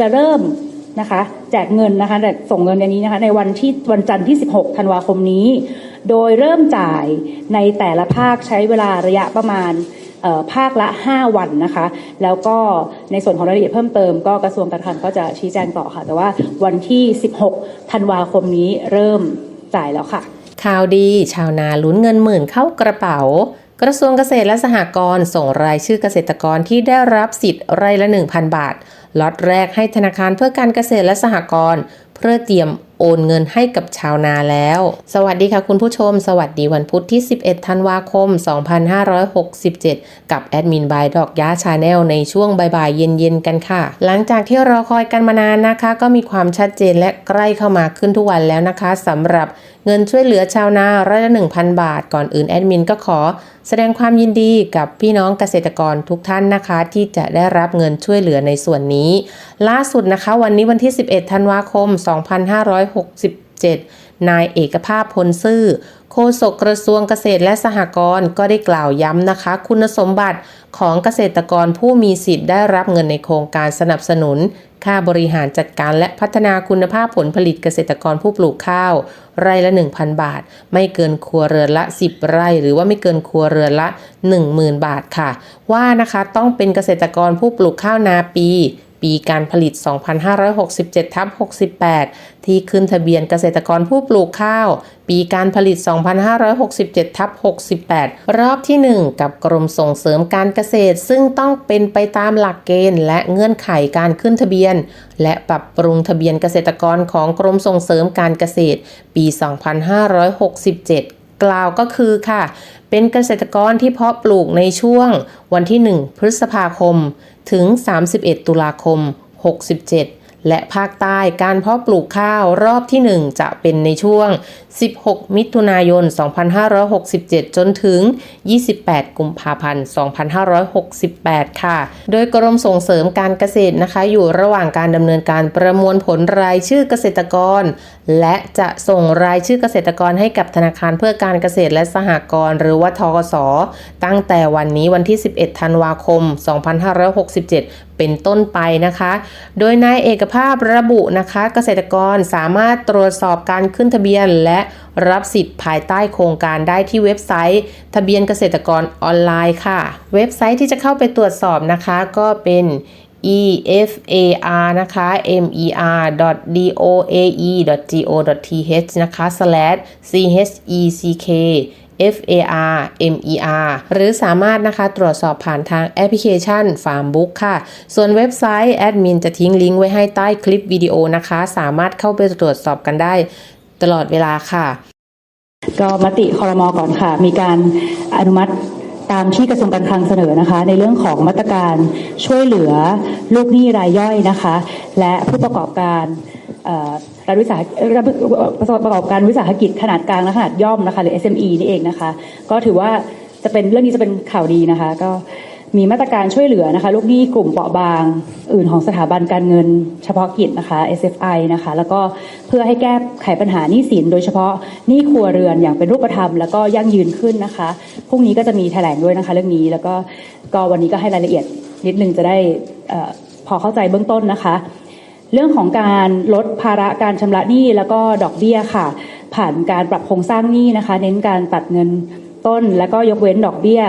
จะเริ่มนะคะแจกเงินนะคะแต่ส่งเงินอันนี้นะคะในวันที่วันจันทร์ที่ 16 ธันวาคมนี้ โดยเริ่มจ่ายในแต่ละภาคใช้เวลาระยะประมาณภาคละ 5 วันนะคะ แล้วก็ในส่วนของรายละเอียดเพิ่มเติมก็กระทรวงการคลังก็จะชี้แจงต่อค่ะ แต่ว่าวันที่ 16 ธันวาคมนี้เริ่มจ่ายแล้วค่ะ ข่าวดี ชาวนาลุ้นเงินหมื่นเข้ากระเป๋า กระทรวงเกษตรและสหกรณ์ส่งรายชื่อเกษตรกรที่ได้รับสิทธิ์รายละ 1,000 บาท ล็อตแรกให้ธนาคารเพื่อการเกษตรและสหกรณ์เพื่อเตรียมโอนเงินให้กับชาวนาแล้ว สวัสดีค่ะคุณผู้ชม สวัสดีวันพุธที่ 11 ธันวาคม 2567 กับแอดมินบายดอกย้าชาแนลในช่วงบ่ายๆเย็นๆกันค่ะ หลังจากที่รอคอยกันมานานนะคะ ก็มีความชัดเจนและใกล้เข้ามาขึ้นทุกวันแล้วนะคะสำหรับเงินช่วยเหลือชาวนาร้อยละ1,000 บาท ก่อนอื่นแอดมินก็ขอ แสดงความยินดีกับพี่น้องเกษตรกรทุกท่านนะคะ ที่จะได้รับเงินช่วยเหลือในส่วนนี้ ล่าสุดนะคะ วันนี้วันที่ 11 ธันวาคม 2567 นายเอกภาพพลซื่อ โฆษกกระทรวงเกษตรและสหกรณ์ก็ได้กล่าวย้ำนะคะ คุณสมบัติของเกษตรกรผู้มีสิทธิ์ได้รับเงินในโครงการสนับสนุน ค่าบริหารจัดการและพัฒนาคุณภาพผลผลิตเกษตรกรผู้ปลูกข้าว ไร่ละ 1,000 บาท ไม่เกินครัวเรือนละ 10 ไร่ หรือว่าไม่เกินครัวเรือนละ 10,000 บาทค่ะ ว่านะคะต้องเป็นเกษตรกรผู้ปลูกข้าวนาปี ปีการผลิต 2567ทับ68 ที่ขึ้นทะเบียนเกษตรกรผู้ปลูกข้าว ปีการผลิต 2567ทับ68 รอบที่ 1 กับกรมส่งเสริมการเกษตร ซึ่งต้องเป็นไปตามหลักเกณฑ์ และเงื่อนไขการขึ้นทะเบียน และปรับปรุงทะเบียนเกษตรกรของกรมส่งเสริมการเกษตร ปี 2567กล่าวก็คือค่ะ เป็นเกษตรกรที่เพาะปลูกในช่วงวันที่ 1 พฤษภาคม ถึง 31 ตุลาคม 67 และภาคใต้การเพาะปลูกข้าวรอบที่ 1 จะเป็นในช่วง 16 มิถุนายน 2567 จนถึง 28 กุมภาพันธ์ 2568 ค่ะ โดยกรมส่งเสริมการเกษตรนะคะ อยู่ระหว่างการดำเนินการประมวลผลรายชื่อเกษตรกร และจะส่งรายชื่อเกษตรกรให้กับธนาคารเพื่อการเกษตรและสหกรณ์หรือว่าทกส ตั้งแต่วันนี้วันที่ 11 ธันวาคม 2567เป็นต้นไปนะคะ โดยนายเอกภาพระบุนะคะ เกษตรกรสามารถตรวจสอบการขึ้นทะเบียน และรับสิทธิ์ภายใต้โครงการได้ที่เว็บไซต์ ทะเบียนเกษตรกรออนไลน์ค่ะ เว็บไซต์ที่จะเข้าไปตรวจสอบนะคะก็เป็น efar นะคะ mer.doae.go.th นะคะ slash check FAR MER หรือสามารถนะคะตรวจสอบผ่านทางแอปพลิเคชัน Farmbook ค่ะ ส่วนเว็บไซต์แอดมินจะทิ้งลิงก์ไว้ให้ใต้คลิปวิดีโอนะคะ สามารถเข้าไปตรวจสอบกันได้ ตลอดเวลาค่ะ ก็มติคอรมอก่อนค่ะ มีการอนุมัติตามที่กระทรวงการคลังเสนอนะคะ ในเรื่องของมาตรการช่วยเหลือลูกหนี้รายย่อยนะคะ และผู้ประกอบการรัฐวิสาหเอ่อประกอบการวิสาหกิจขนาดกลางและขนาดย่อมนะคะ หรือ SME นี่เองนะคะ ก็ถือว่าจะเป็นเรื่องนี้จะเป็นข่าวดีนะคะ ก็ มีมาตรการช่วยเหลือนะคะลูกหนี้กลุ่มเปราะบาง อื่นของสถาบันการเงินเฉพาะกิจนะคะ SFI นะคะ แล้วก็เพื่อให้แก้ไขปัญหาหนี้สิน โดยเฉพาะหนี้ครัวเรือนอย่างเป็นรูปธรรม แล้วก็ยั่งยืนขึ้นนะคะพรุ่งนี้ก็จะมีแถลงด้วยนะคะ เรื่องนี้แล้วก็ก็วันนี้ก็ให้รายละเอียดนิดนึงจะได้พอเข้าใจเบื้องต้นนะคะ เรื่องของการลดภาระการชำระหนี้แล้วก็ดอกเบี้ยค่ะ ผ่านการปรับโครงสร้างหนี้นะคะ เน้นการตัดเงิน ต้น แล้วก็ยกเว้นดอกเบี้ย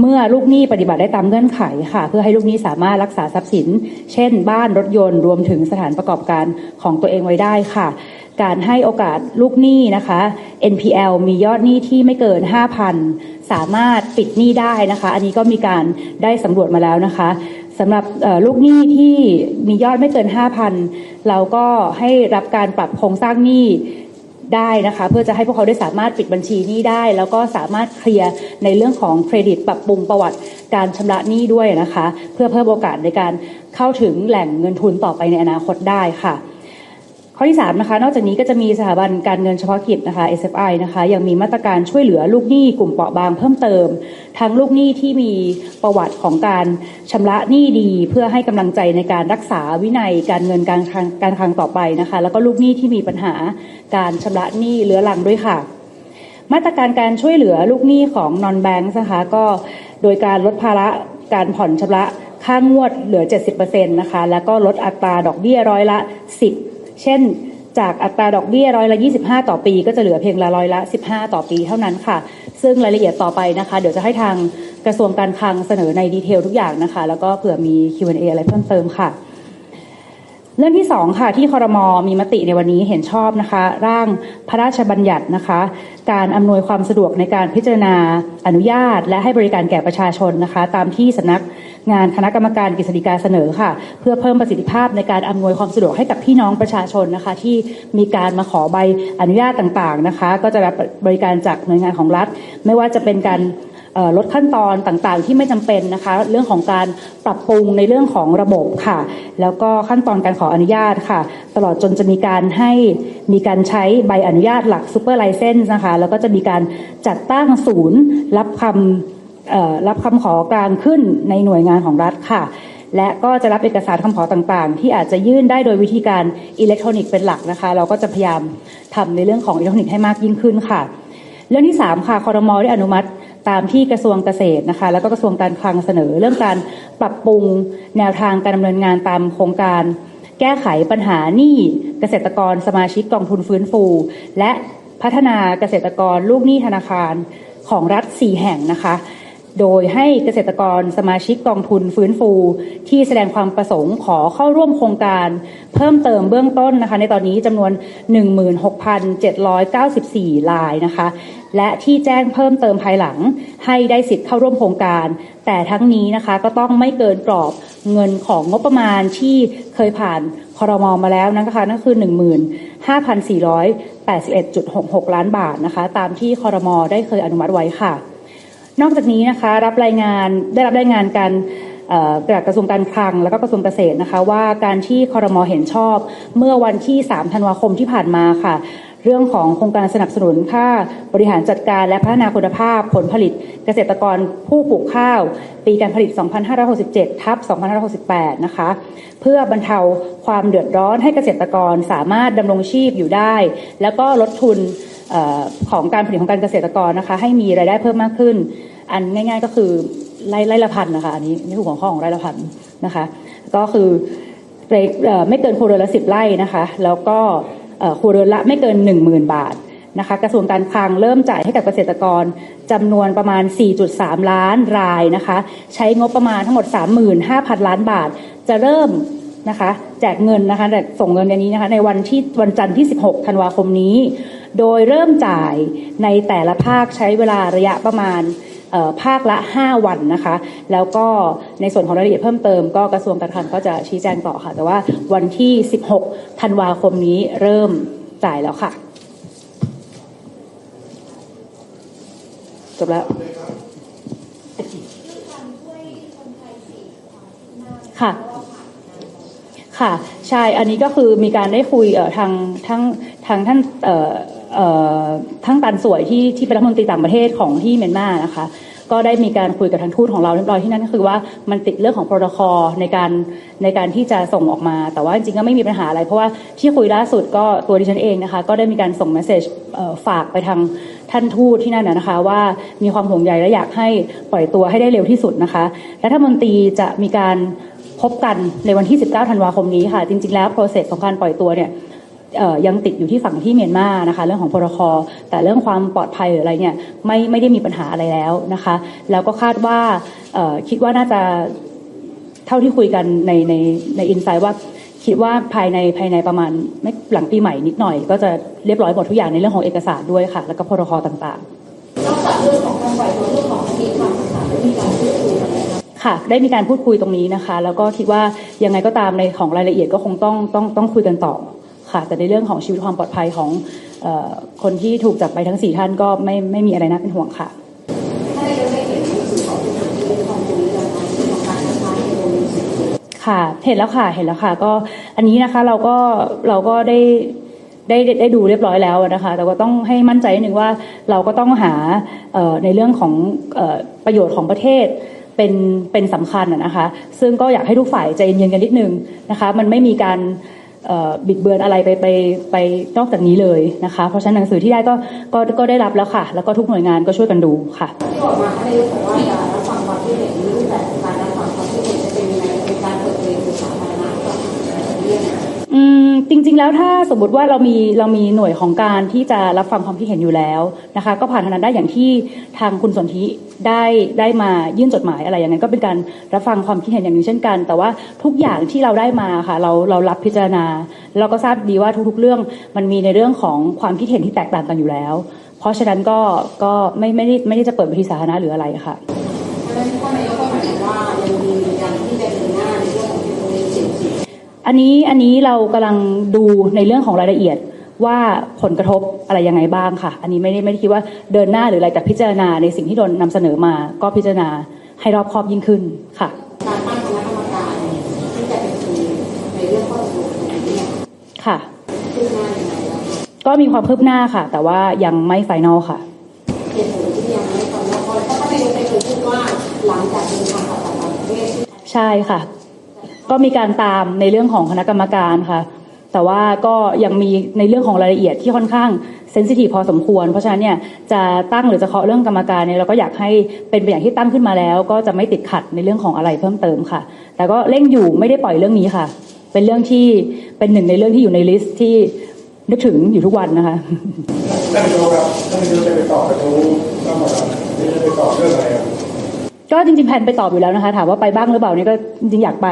เมื่อลูกหนี้ปฏิบัติได้ตามเงื่อนไขค่ะ เพื่อให้ลูกหนี้สามารถรักษาทรัพย์สิน เช่น บ้านรถยนต์รวมถึงสถานประกอบการของตัวเองไว้ได้ค่ะ การให้โอกาสลูกหนี้นะคะ NPL มียอดหนี้ที่ไม่เกิน 5,000 สามารถปิดหนี้ได้นะคะ อันนี้ก็มีการได้สำรวจมาแล้วนะคะสำหรับลูกหนี้ที่มียอดไม่เกิน 5,000 เราก็ให้รับการปรับโครงสร้างหนี้ ได้นะคะ เพื่อจะให้พวกเขาได้สามารถปิดบัญชีหนี้ได้ แล้วก็สามารถเคลียร์ในเรื่องของเครดิตปรับปรุงประวัติการชำระหนี้ด้วยนะคะ เพื่อเพิ่มโอกาสในการเข้าถึงแหล่งเงินทุนต่อไปในอนาคตได้ค่ะ ข้อที่3นะคะนอกจากนี้ก็จะมีสถาบันการเงินเฉพาะกิจนะคะ SFI นะคะยังมีมาตรการช่วยเหลือลูกหนี้กลุ่มเปราะบางเพิ่มเติม ทั้งลูกหนี้ที่มีประวัติของการชำระหนี้ดี เพื่อให้กำลังใจในการรักษาวินัยการเงินการคลังการคลังต่อไปนะคะ แล้วก็ลูกหนี้ที่มีปัญหาการชำระหนี้เรื้อรังด้วยค่ะ มาตรการการช่วยเหลือลูกหนี้ของนอนแบงค์นะคะก็โดยการลดภาระการผ่อนชำระค่างวดเหลือ 70%นะคะแล้วก็ลดอัตราดอกเบี้ยร้อยละ 10 เช่นจากอัตราดอกเบี้ยร้อยละ 25 ต่อปี ก็จะเหลือเพียงละร้อยละ 15 ต่อปีเท่านั้นค่ะ ซึ่งรายละเอียดต่อไปนะคะ เดี๋ยวจะให้ทางกระทรวงการคลังเสนอในดีเทลทุกอย่างนะคะ แล้วก็เผื่อมี Q&A อะไรเพิ่มเติมค่ะ เรื่องที่สองค่ะ ที่คอรมอมีมติในวันนี้เห็นชอบนะคะ ร่างพระราชบัญญัตินะคะ การอำนวยความสะดวกในการพิจารณาอนุญาต และให้บริการแก่ประชาชนนะคะ ตามที่สำนัก งานคณะกรรมการกฤษฎีกาเสนอค่ะ เพื่อเพิ่มประสิทธิภาพในการอำนวยความสะดวกให้กับพี่น้องประชาชนนะคะ ที่มีการมาขอใบอนุญาตต่างๆนะคะ ก็จะรับบริการจากหน่วยงานของรัฐ ไม่ว่าจะเป็นการลดขั้นตอนต่างๆ ที่ไม่จำเป็นนะคะ เรื่องของการปรับปรุงในเรื่องของระบบค่ะ แล้วก็ขั้นตอนการขออนุญาตค่ะ ตลอดจนจะมีการให้มีการใช้ใบอนุญาตหลักซูเปอร์ไลเซนส์นะคะ แล้วก็จะมีการจัดตั้งศูนย์รับคำเอ่อ รับคำขอกลางขึ้นในหน่วยงานของรัฐค่ะ และก็จะรับเอกสารคำขอต่างๆ ที่อาจจะยื่นได้โดยวิธีการอิเล็กทรอนิกส์เป็นหลักนะคะ เราก็จะพยายามทำในเรื่องของอิเล็กทรอนิกส์ให้มากยิ่งขึ้นค่ะ เรื่องที่3ค่ะคอรมอได้อนุมัติตามที่กระทรวงเกษตรนะคะ แล้วก็กระทรวงการคลังเสนอ เรื่องการปรับปรุงแนวทางการดำเนินงานตามโครงการแก้ไขปัญหาหนี้เกษตรกรสมาชิกกองทุนฟื้นฟู และพัฒนาเกษตรกรลูกหนี้ธนาคารของรัฐ 4 แห่งนะคะ โดยให้เกษตรกรสมาชิกกองทุนฟื้นฟู ที่แสดงความประสงค์ขอเข้าร่วมโครงการ เพิ่มเติมเบื้องต้นนะคะ ในตอนนี้จำนวน 16,794 รายนะคะ และที่แจ้งเพิ่มเติมภายหลังให้ได้สิทธิ์เข้าร่วมโครงการ แต่ทั้งนี้นะคะก็ต้องไม่เกินกรอบเงินของงบประมาณที่เคยผ่านคอรมอมาแล้วนะคะนั่นคือ 15,481.66 ล้านบาทนะคะ ตามที่คอรมอได้เคยอนุมัติไว้ค่ะ นอกจากนี้นะคะรับรายงานได้รับรายงานการจากกระทรวงการคลังแล้วก็กระทรวงเกษตรนะคะว่าการที่คอรมอเห็นชอบเมื่อวันที่ 3 ธันวาคมที่ผ่านมาค่ะ เรื่องของโครงการสนับสนุนค่าบริหารจัดการและพัฒนาคุณภาพผลผลิตเกษตรกรผู้ปลูกข้าว ปีการผลิต 2567 ทับ 2568 นะคะ เพื่อบรรเทาความเดือดร้อนให้เกษตรกรสามารถดำรงชีพอยู่ได้ แล้วก็ลดทุนออของการผลิตของการเกษตรกรนะคะให้มีรายได้เพิ่มมากขึ้น อันง่าย ๆ ก็คือไร่ไร่ละพันนะคะอันนี้นี่คือหัวข้อของไร่ละพันนะคะ ก็คือไม่เกินครัวเรือนละสิบไร่นะคะ แล้วก็ ครัวเรือนละไม่เกินหนึ่งหมื่นบาทนะคะกระทรวงการคลังเริ่มจ่ายให้กับเกษตรกรจำนวนประมาณ 4.3 ล้านรายนะคะใช้งบประมาณทั้งหมด 35,000 ล้านบาท จะเริ่มนะคะแจกเงินนะคะแต่ส่งเงินในนี้นะคะในวันที่วันจันทร์ที่ 16 ธันวาคมนี้ โดยเริ่มจ่ายในแต่ละภาคใช้เวลาระยะประมาณ ภาคละ 5 วันนะคะ แล้วก็ในส่วนของรายละเอียดเพิ่มเติมก็กระทรวงการคลังก็จะชี้แจงต่อค่ะ แต่ว่าวันที่ 16 ธันวาคมนี้เริ่มจ่ายแล้วค่ะ จบแล้วค่ะค่ะ ใช่ อันนี้ก็คือมีการได้คุยทางทั้งทางท่านเทั้งตันสวยที่ที่เป็นรัฐมนตรีต่างประเทศของที่เมียนมานะคะ ก็ได้มีการคุยกับทางทูตของเราเรียบร้อยที่นั่นก็คือว่ามันติดเรื่องของโปรโตคอลในการในการที่จะส่งออกมา แต่ว่าจริงๆก็ไม่มีปัญหาอะไร เพราะว่าที่คุยล่าสุดก็ตัวดิฉันเองนะคะ ก็ได้มีการส่งเมสเซจฝากไปทางท่านทูตที่นั่นนะคะ ว่ามีความห่วงใยและอยากให้ปล่อยตัวให้ได้เร็วที่สุดนะคะและรัฐมนตรีจะมีการพบกันในวันที่ 19 ธันวาคมนี้ค่ะ จริง ๆ แล้ว process ของการปล่อยตัวเนี่ย ยังติดอยู่ที่ฝั่งที่เมียนมานะคะ เรื่องของพรคแต่เรื่องความปลอดภัยหรืออะไรเนี่ยไม่ไม่ได้มีปัญหาอะไรแล้วนะคะ แล้วก็คาดว่าเอ่อคิดว่าน่าจะเท่าที่คุยกันในในในอินไซด์ว่าคิดว่าภายในภายในประมาณไม่หลังปีใหม่นิดหน่อย ก็จะเรียบร้อยหมดทุกอย่างในเรื่องของเอกสารด้วยค่ะ แล้วก็พรคต่างๆนอกจากเรื่องของการปล่อยตัวเรื่องของคดีความต่างๆได้มีการพูดคุยกันไหมคะค่ะได้มีการพูดคุยตรงนี้นะคะ แล้วก็คิดว่ายังไงก็ตามในของรายละเอียดก็คงต้องต้องต้องคุยกันต่อ ค่ะ แต่ในเรื่องของชีวิตความปลอดภัยของออคนที่ถูกจับไปทั้งสี่ท่านก็ไม่ไม่มีอะไรน่าเป็นห่วงค่ะค่ะ เห็นแล้วค่ะ เห็นแล้วค่ะ ก็อันนี้นะคะเราก็เราก็ได้ได้ได้ดูเรียบร้อยแล้วนะคะ แต่ว่าต้องให้มั่นใจนิดนึงว่าเราก็ต้องหาในเรื่องของประโยชน์ของประเทศเป็นเป็นสำคัญนะคะ ซึ่งก็อยากให้ทุกฝ่ายใจเย็นๆกันนิดนึงนะคะ มันไม่มีการ บิดเบือนอะไรไปไปไปนอกจากนี้เลยนะคะ เพราะฉะนั้นหนังสือที่ได้ก็ก็ก็ได้รับแล้วค่ะ แล้วก็ทุกหน่วยงานก็ช่วยกันดูค่ะที่ออกมาท่านนายก จริง ๆ แล้วถ้าสมมติว่าเรามีเรามีหน่วยของการที่จะรับฟังความคิดเห็นอยู่แล้วนะคะ ก็ผ่านทางนั้นได้อย่างที่ทางคุณสนธิได้ได้มายื่นจดหมายอะไรอย่างนั้นก็เป็นการรับฟังความคิดเห็นอย่างหนี้เช่นกัน แต่ว่าทุกอย่างที่เราได้มาค่ะเราเรารับพิจารณา เราก็ทราบดีว่าทุกๆเรื่องมันมีในเรื่องของความคิดเห็นที่แตกต่างกันอยู่แล้ว เพราะฉะนั้นก็ก็ไม่ไม่ได้ไม่ได้จะเปิดเวทีสาธารณะหรืออะไรค่ะ อันนี้อันนี้เรากำลังดูในเรื่องของรายละเอียดว่าผลกระทบอะไรยังไงบ้างค่ะ อันนี้ไม่ได้ไม่ได้คิดว่าเดินหน้าหรืออะไรแต่พิจารณาในสิ่งที่โดนนำเสนอมา ก็พิจารณาให้รอบคอบยิ่งขึ้นค่ะการตั้งคณะกรรมการที่จะเป็นคุยในเรื่องข้อตกลงนี้เนี่ยค่ะก็มีความคืบหน้าค่ะ แต่ว่ายังไม่ไฟนอลค่ะเหตุผลที่ยังไม่ตรงแล้วเพราะท่านนายกได้เคยพูดว่าหลังจากเดินทางกลับต่างประเทศใช่ค่ะ ก็มีการตามในเรื่องของคณะกรรมการค่ะ แต่ว่าก็ยังมีในเรื่องของรายละเอียดที่ค่อนข้างเซนซิทีฟพอสมควร เพราะฉะนั้นเนี่ยจะตั้งหรือจะเคาะเรื่องกรรมการเนี่ยเราก็อยากให้เป็นไปอย่างที่ตั้งขึ้นมาแล้ว ก็จะไม่ติดขัดในเรื่องของอะไรเพิ่มเติมค่ะ แต่ก็เร่งอยู่ไม่ได้ปล่อยเรื่องนี้ค่ะ เป็นเรื่องที่เป็นหนึ่งในเรื่องที่อยู่ในลิสต์ที่นึกถึงอยู่ทุกวันนะคะท่านนายครับท่านนายจะไปตอบกระทู้ต้องมาครับจะไปตอบเรื่องอะไรครับ ก็จริงๆแผนไปตอบอยู่แล้วนะคะ ถามว่าไปบ้างหรือเปล่านี่ก็จริงอยากไป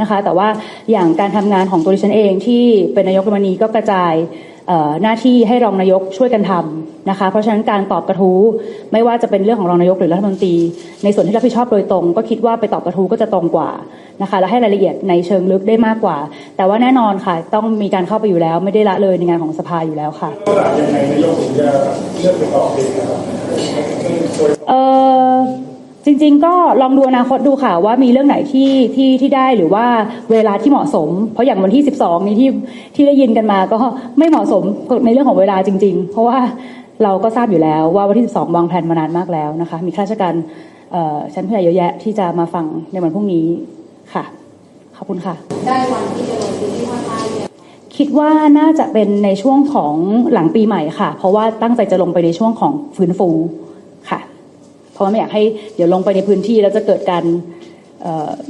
นะคะ แต่ว่าอย่างการทำงานของตัวดิฉันเองที่เป็นนายกรัฐมนตรีก็กระจายหน้าที่ให้รองนายกช่วยกันทำนะคะ เพราะฉะนั้นการตอบกระทู้ไม่ว่าจะเป็นเรื่องของรองนายกหรือรัฐมนตรี ในส่วนที่รับผิดชอบโดยตรง ก็คิดว่าไปตอบกระทู้ก็จะตรงกว่านะคะและให้รายละเอียดในเชิงลึกได้มากกว่า แต่ว่าแน่นอนค่ะ ต้องมีการเข้าไปอยู่แล้ว ไม่ได้ละเลยในงานของสภาอยู่แล้วค่ะเอไหร่ยังไงนายกจะเลือ กไปตอบเองนะครับโดยเออจริง ๆ ก็ลองดูอนาคตดูค่ะว่ามีเรื่องไหนที่ที่ที่ได้หรือว่าเวลาที่เหมาะสม เพราะอย่างวันที่ 12 นี้ที่ที่ได้ยินกันมาก็ไม่เหมาะสมในเรื่องของเวลาจริง ๆ เพราะว่าเราก็ทราบอยู่แล้วว่าวันที่ 12 วางแผนมานานมากแล้วนะคะ มีข้าราชการเอ่อชั้นผู้ใหญ่เยอะแยะที่จะมาฟังในวันพรุ่งนี้ค่ะ ขอบคุณค่ะ ได้วันที่จะลงพื้นที่ภาคใต้เนี่ยคิดว่าน่าจะเป็นในช่วงของหลังปีใหม่ค่ะ เพราะว่าตั้งใจจะลงไปในช่วงของฟื้นฟูค่ะ เพราะว่าไม่อยากให้เดี๋ยวลงไปในพื้นที่แล้วจะเกิดการเ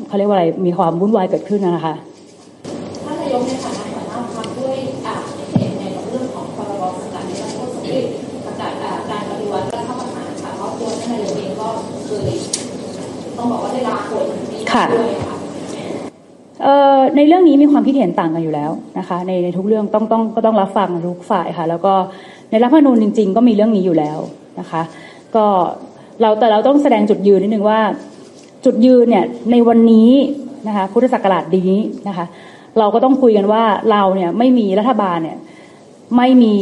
เขาเรียกว่าอะไรมีความวุ่นวายเกิดขึ้นนะคะท่านนายกในฐานะหัวหน้าพรรคด้วยอ่าเห็นในเรื่องของพรบสกัดในการพูดคุยประกาศการปฏิวัติรัฐประหารค่ะเพราะตัวท่านนายกเองก็เคยต้องบอกว่าได้ลาป่วยนทีค่ะด้วยค่ะในเรื่องนี้มีความคิดเห็นต่างกันอยู่แล้วนะคะในในทุกเรื่องต้องต้องก็ต้องรับฟังทุกฝ่ายค่ะ แล้วก็ในรัฐธรรมนูญจริง ๆ ก็มีเรื่องนี้อยู่แล้วนะคะ ก็ เราแต่เราต้องแสดงจุดยืนนิดนึงว่า จุดยืนเนี่ยในวันนี้นะคะพุทธศักราชนี้นะคะ เราก็ต้องคุยกันว่าเราเนี่ยไม่มีรัฐบาลเนี่ยไม่มี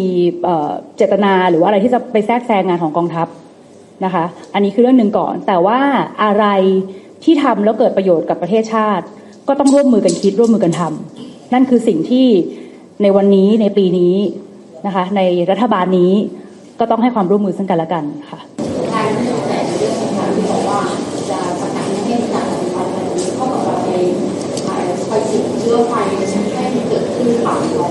เจตนาหรือว่าอะไรที่จะไปแทรกแซงงานของกองทัพนะคะ อันนี้คือเรื่องหนึ่งก่อน แต่ว่าอะไรที่ทำแล้วเกิดประโยชน์กับประเทศชาติ ก็ต้องร่วมมือกันคิดร่วมมือกันทำนั่นคือสิ่งที่ในวันนี้ในปีนี้นะคะ ในรัฐบาลนี้ก็ต้องให้ความร่วมมือซึ่งกันและกันค่ะ ชื้อไฟให้มันเกิดขึ้นฝั่งเรา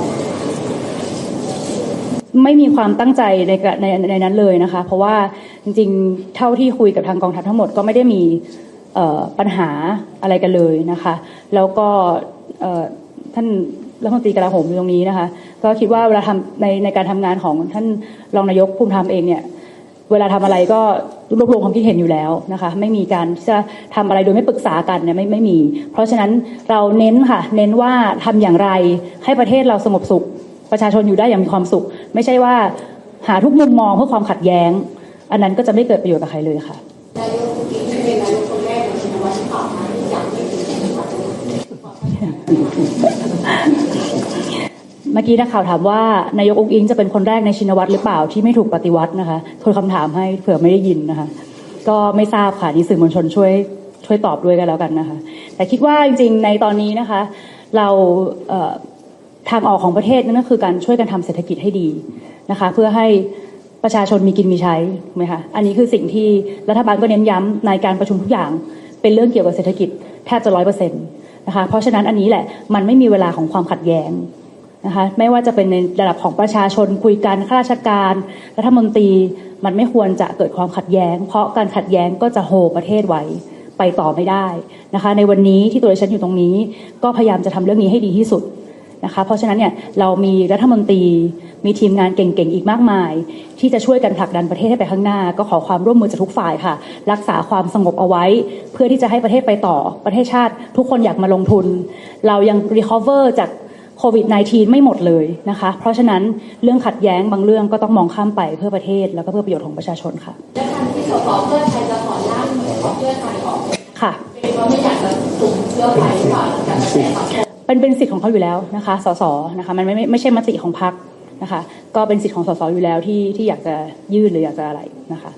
ไม่มีความตั้งใจในในในนั้นเลยนะคะ เพราะว่าจริงๆ เท่าที่คุยกับทางกองทัพทั้งหมดก็ไม่ได้มีปัญหาอะไรกันเลยนะคะ แล้วก็ท่านรัฐมนตรีกลาโหมอยู่ตรงนี้นะคะ ก็คิดว่าเวลาทำในในการทำงานของท่านรองนายกภูมิธรรมเองเนี่ย เวลาทำอะไรก็รวบรวมความคิดเห็นอยู่แล้วนะคะ ไม่มีการที่จะทำอะไรโดยไม่ปรึกษากันเนี่ยไม่ไม่มี เพราะฉะนั้นเราเน้นค่ะ เน้นว่าทำอย่างไรให้ประเทศเราสงบสุข ประชาชนอยู่ได้อย่างมีความสุข ไม่ใช่ว่าหาทุกมุมมองเพื่อความขัดแย้ง อันนั้นก็จะไม่เกิดประโยชน์กับใครเลยค่ะ นายกที่เป็นนายกคนแรกในชินวัตรที่ผ่านมาที่อยากไม่ถึงชินวัตร เมื่อกี้นักข่าวถามว่านายกองค์อิงจะเป็นคนแรกในชินวัตรหรือเปล่าที่ไม่ถูกปฏิวัตินะคะโทนคำถามให้เผื่อไม่ได้ยินนะคะ ก็ไม่ทราบค่ะนี่สื่อมวลชนช่วยช่วยตอบด้วยกันแล้วกันนะคะ แต่คิดว่าจริงๆในตอนนี้นะคะ เราเทางออกของประเทศนั่นก็คือการช่วยกันทำเศรษฐกิจให้ดีนะคะ เพื่อให้ประชาชนมีกินมีใช้ถูกไหมคะอันนี้คือสิ่งที่รัฐบาลก็เน้นย้ำในการประชุมทุกอย่าง เป็นเรื่องเกี่ยวกับเศรษฐกิจแทบจะร้อยเปอร์เซ็นต์นะคะเพราะฉะนั้นอันนี้แหละมันไม่มีเวลาของความขัดแย้ง นะคะไม่ว่าจะเป็นในระดับของประชาชนคุยกันข้าราชการ รัฐมนตรี มันไม่ควรจะเกิดความขัดแย้ง เพราะการขัดแย้งก็จะโฮประเทศไว้ไปต่อไม่ได้นะคะ ในวันนี้ที่ตัวดิฉันอยู่ตรงนี้ ก็พยายามจะทำเรื่องนี้ให้ดีที่สุดนะคะ เพราะฉะนั้นเนี่ยเรามีรัฐมนตรีมีทีมงานเก่งๆอีกมากมาย ที่จะช่วยกันผลักดันประเทศให้ไปข้างหน้า ก็ขอความร่วมมือจากทุกฝ่ายค่ะ รักษาความสงบเอาไว้ เพื่อที่จะให้ประเทศไปต่อประเทศชาติ ทุกคนอยากมาลงทุน เรายัง recover จาก โควิด -19 ไม่หมดเลยนะคะ เพราะฉะนั้นเรื่องขัดแย้งบางเรื่องก็ต้องมองข้ามไปเพื่อประเทศ แล้วก็เพื่อประโยชน์ของประชาชนค่ะและทางที่สสเพื่อไทยจะขอร่างของเพื่อไทยออกค่ะเป็นเพราะไม่อยากจะสูงเพื่อไทยหรือเปล่าหลังจากกระแสสังคมเป็นเป็นสิทธิ์ของเขาอยู่แล้วนะคะสสนะคะมันไม่ไม่ไม่ใช่มติของพรรคนะคะ ก็เป็นสิทธิ์ของสสอยู่แล้วที่ที่อยากจะยื่นหรืออยากจะอะไรนะคะ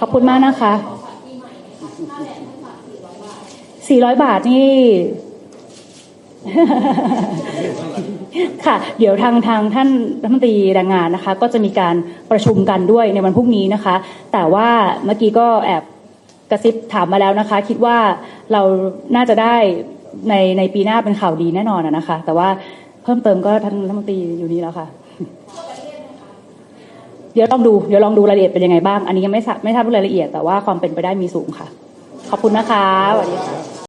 ขอบคุณมากนะคะ400 บาทนี่ ค่ะ เดี๋ยวทางทางท่านรัฐมนตรีแรงงานนะคะ ก็จะมีการประชุมกันด้วยในวันพรุ่งนี้นะคะ แต่ว่าเมื่อกี้ก็แอบกระซิบถามมาแล้วนะคะ คิดว่าเราน่าจะได้ในในปีหน้าเป็นข่าวดีแน่นอนนะคะ แต่ว่าเพิ่มเติมก็ท่านรัฐมนตรีอยู่นี่แล้วค่ะ เดี๋ยวลองดูเดี๋ยวลองดูรายละเอียดเป็นยังไงบ้าง อันนี้ยังไม่ไม่ทราบรายละเอียด แต่ว่าความเป็นไปได้มีสูงค่ะ ขอบคุณนะคะสวัสดีค่ะ